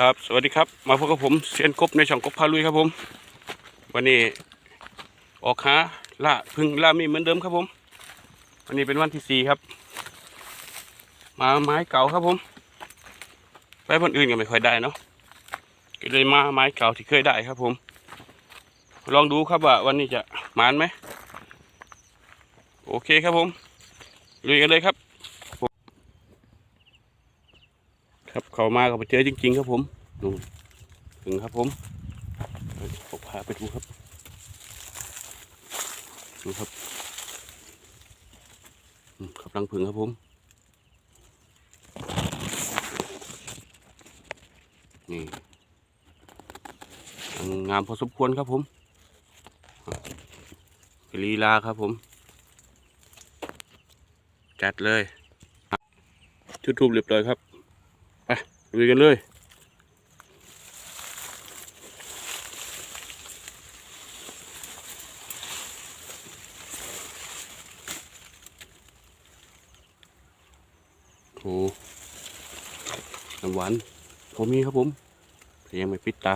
ครับ สวัสดีครับ มาพบกับผมเซียนกบในช่องกบพาลุยครับผม วันนี้ออกหาล่าพึ่งล่ามีเหมือนเดิมครับผม วันนี้เป็นวันที่สี่ครับ มาไม้เก่าครับผมไปบนอื่นก็ไม่ค่อยได้เนาะก็เลยมาไม้เก่าที่เคยได้ครับผม ลองดูครับว่าวันนี้จะมานไหมโอเคครับผมลุยกันเลยครับ ครับ เขามาก็ไปเจอจริง ๆ ครับผมดูถึงครับผมผมพาไปดูครับดูครับอืมครับรังผึ่งครับผม นี่งามพอสมควรครับผมลีลาครับผม จัดเลย ชุดทูบเรียบร้อยครับ ลุยกันเลยโอ้น้ำหวานผมมีครับผมแต่ยังไม่ปิดตา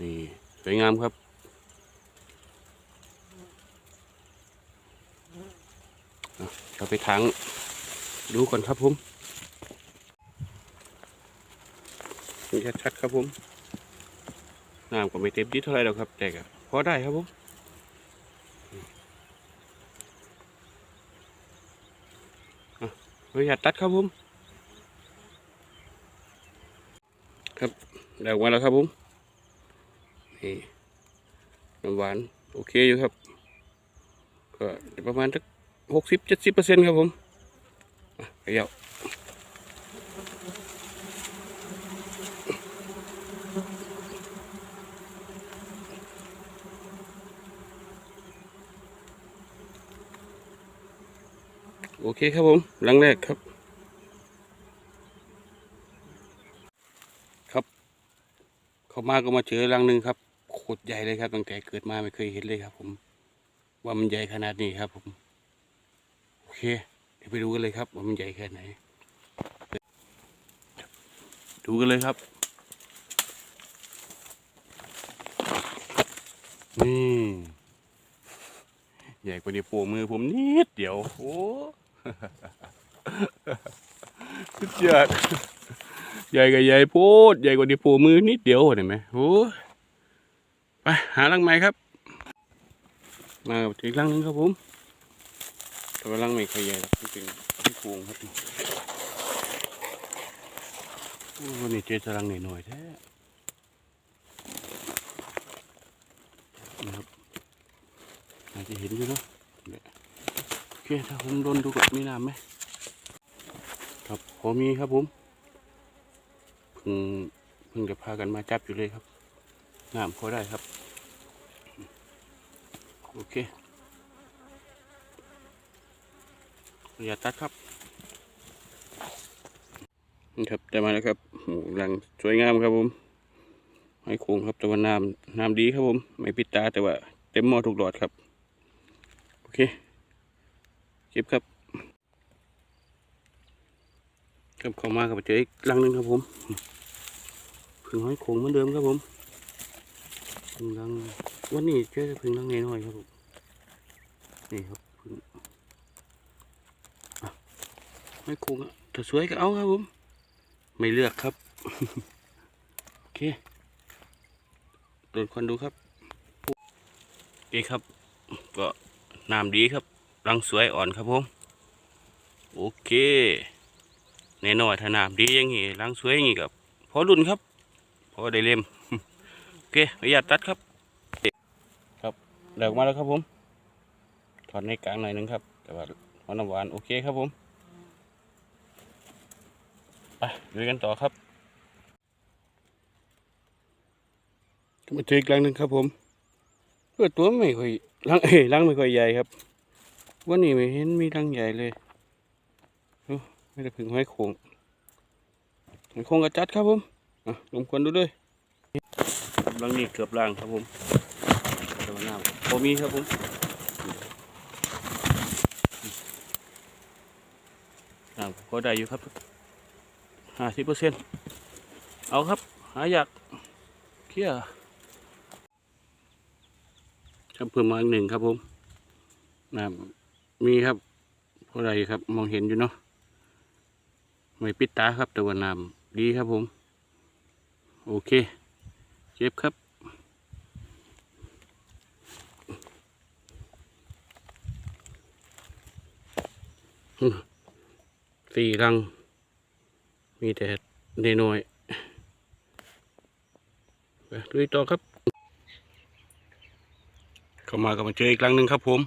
นี่สวยงามครับ เรา ไปทางดูก่อนครับผมนี่ชัดๆครับผมน้ำก็ไม่เต็มที่เท่าไหรหรอกครับ แต่ก็พอได้ครับผมอะเราอยากตัดครับผม ครับได้ออกมาแล้วครับผมนี่น้ำหวาน โอเคอยู่ครับ ก็ประมาณสัก หกสิบเจ็ดสิบเปอร์เซ็นต์ครับผมอะเขย่าโอเคครับผมหลังแรกครับ ครับ เข้ามาก็มาเจอรังหนึ่งครับโคตรใหญ่เลยครับตั้งแต่เกิดมาไม่เคยเห็นเลยครับ ผม ว่ามันใหญ่ขนาดนี้ครับผม เคเดี๋ยวไปดูกันเลยครับว่ามันใหญ่แค่ไหน ดูกันเลยครับ นี่ใหญ่กว่านี้วโป้มือผมนิดเดียวโอ้สุดยอดใหญ่กับใหญ่โพดใหญ่กว่านี้วโป้มือนิดเดียวเห็นไหมโอ้ไปหาลังใหม่ครับมาถึงลังหนึงครับผม ว่าลังไม่ค่อยใหญ่หรอกจริงๆที่พวงครับวันนี้เจอตรังหน่อยๆแท้นะครับอาจจะเห็นอยู่เนาะโอเคถ้าผมโดนดูกับมีน้ำไหมครับพอมีครับผมเพิ่งเพิ่งจะพากันมาจับอยู่เลยครับน้ำพอได้ครับ โอเค อย่าตัดครับนี่ครับได้มาแล้วครับหมูรังสวยงามครับผมให้โค้งครับแต่ว่าน้ำน้ำดีครับผม ไม่ปิดตาแต่ว่าเต็มหม้อทุกหลอดครับ โอเคเก็บครับครับเข้ามากับเจออีกรังหนึ่งครับผมพึ่งห้อยโค้งเหมือนเดิมครับผมพึ่งรังวันนี้เจอพึ่งรังน้อยๆครับผมนี่ครับพึ่ง ไม่คงอะถ้าสวยก็เอาครับผม ไม่เลือกครับ โอเคโดนคนดูครับดีครับ ก็น้ำดีครับรังสวยอ่อนครับผม โอเคแน่นอนถ้าน้ำดีอย่างงี้รังสวยอย่างงี้กับพอรุ่นครับพอได้เล่มโอเคประหยัดตัดครับครับเลิกมาแล้วครับผมถอดในกลางหน่อยหนึงครับ แต่ว่าหอน้ำหวานโอเคครับผม ไปดูกันต่อครับมาเจออีกลังหนึ่งครับผมเพื่อตัวไม่ค่อยลังเอ้ลังไม่ค่อยใหญ่ครับ วันนี้ไม่เห็นมีลังใหญ่เลยไม่ได้พึ่งห้อยโคงห้โคงกระจัดครับผมลงควนดูด้วยลังนี้เกือบลังครับผมแร้พอมีครับผมน้ำก็ได้อยู่ครับ ห้าสิบเปอร์เซ็นต์เอาครับ หาอยากเคลียครับเพิ่มมาอีกหนึ่งครับผมน้ำมีครับพอได้อยู่ครับมองเห็นอยู่เนาะไม่ปิดตาครับแต่ว่าน้ำดีครับผม โอเคเจ็บครับสี่รัง มีแต่เนน้อยไปลุยต่อครับ เข้ามาก็มาเจออีกรังหนึ่งครับผม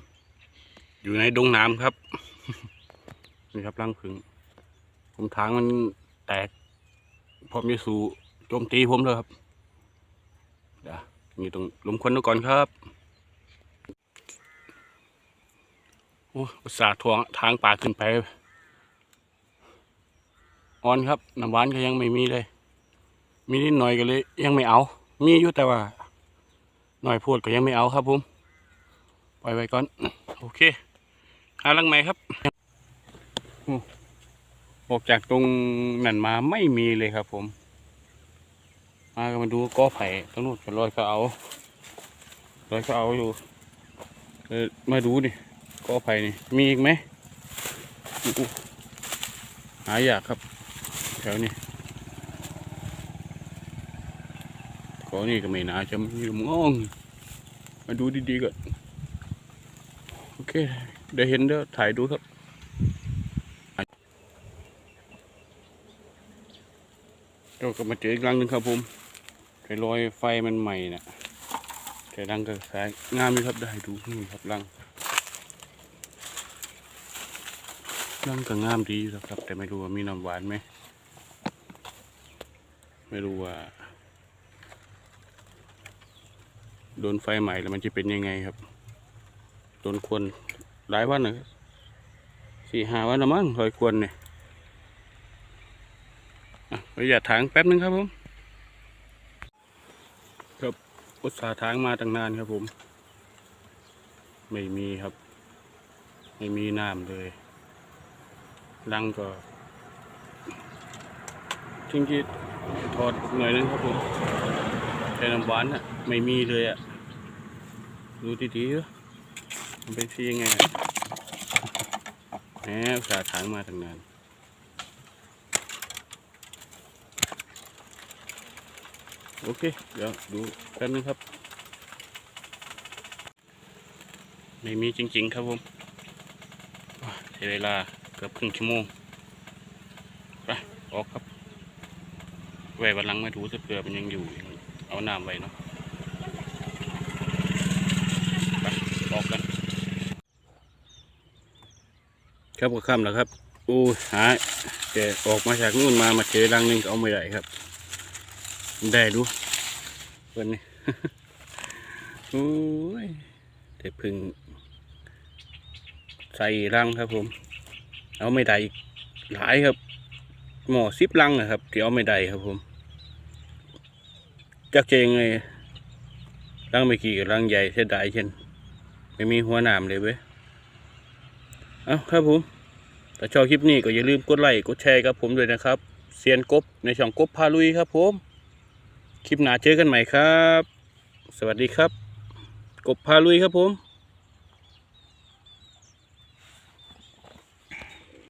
อยู่ในดงน้ำครับ นี่ครับรังผึ่งผมทางมันแตกพร้อมจะสู่โจมตีผมเลยครับเดี๋ยวนี่ต้องลมควันดูก่อนครับโอ้อุตส่าห์ทวงทางป่าขึ้นไป อ่อนครับน้ำหวานก็ยังไม่มีเลย มีนิดหน่อยก็เลย ยังไม่เอา มีอยู่แต่ว่าหน่อยพูดก็ยังไม่เอาครับผมปล่อยไว้ก่อน โอเคหาลังใหม่ครับออกจากตรงนั่นมาไม่มีเลยครับผม มาก็มาดูก้อไผ่ตรงนู้นก็ลอยก็เอาลอยก็เอาอยู่เออมาดูดิก้อไผ่นี่มีอีกไหมหายากครับ แถวนี้ก้อนี่ก็ไม่น่าจะมีหลงอ้อง มาดูดีๆก่อน โอเค เดี๋ยวเห็นเดี๋ยวถ่ายดูครับเราก็มาเจออีกรังหนึ่งครับผมไอ้รอยไฟมันใหม่น่ะแต่รังก็สายงามอยู่ครับได้ดูนี่ครับรังรังก็งามดีครับแต่ไม่รู้ว่ามีน้ำหวานไหม ไม่รู้ว่า โดนไฟใหม่แล้วมันจะเป็นยังไงครับ โดนควนหลายวันนะสี่ห้าวันละมั้งรอยควนเนี่ยอะประยัดทางแป๊บนึงครับผม ครับอุตสาห์ทางมาตั้งนานครับผม ไม่มีครับ ไม่มีน้ำเลยลังก็ทิ้งที่ ถอดหน่อยนึงครับผมแต่น้ำหวานอะไม่มีเลยอะดูดีๆเถอะมันเป็นที่ยังไงแหมอุตสาห์ทางมาตั้งนานโอเค เดี๋ยวดูแป๊บนึงครับ ไม่มีจริง ๆ ครับผมใช้เวลาเกือบครึ่งชั่วโมงไปออกครับ ไว้วันหลังไมาดูถ้าเผื่อมันยังอยู่ เอาน้ำไว้เนาะออกกันครับก็ค่ำแล้วครับอู้หาแต่ออกมาจากนู่นมามาเจอรังหนึงก็เอาไม่ได้ครับ ได้ดูเพื่อนนี่โอ้ยแต่พึ่งใส่รังครับผม เอาไม่ได้หลายครับ หมอซิบรังนะครับที่เอาไม่ได้ครับผม จักจะยังไงรังไม่กี่กับรังใหญ่เสียดายเช่น ไม่มีหัวหนามเลยเว้ยเอาครับผมถ้าชอบคลิปนี้ก็อย่าลืมกดไลค์กดแชร์กับผมด้วยนะครับเซียนกบในช่องกบพาลุยครับผม คลิปหน้าเจอกันใหม่ครับ สวัสดีครับ กบพาลุยครับผม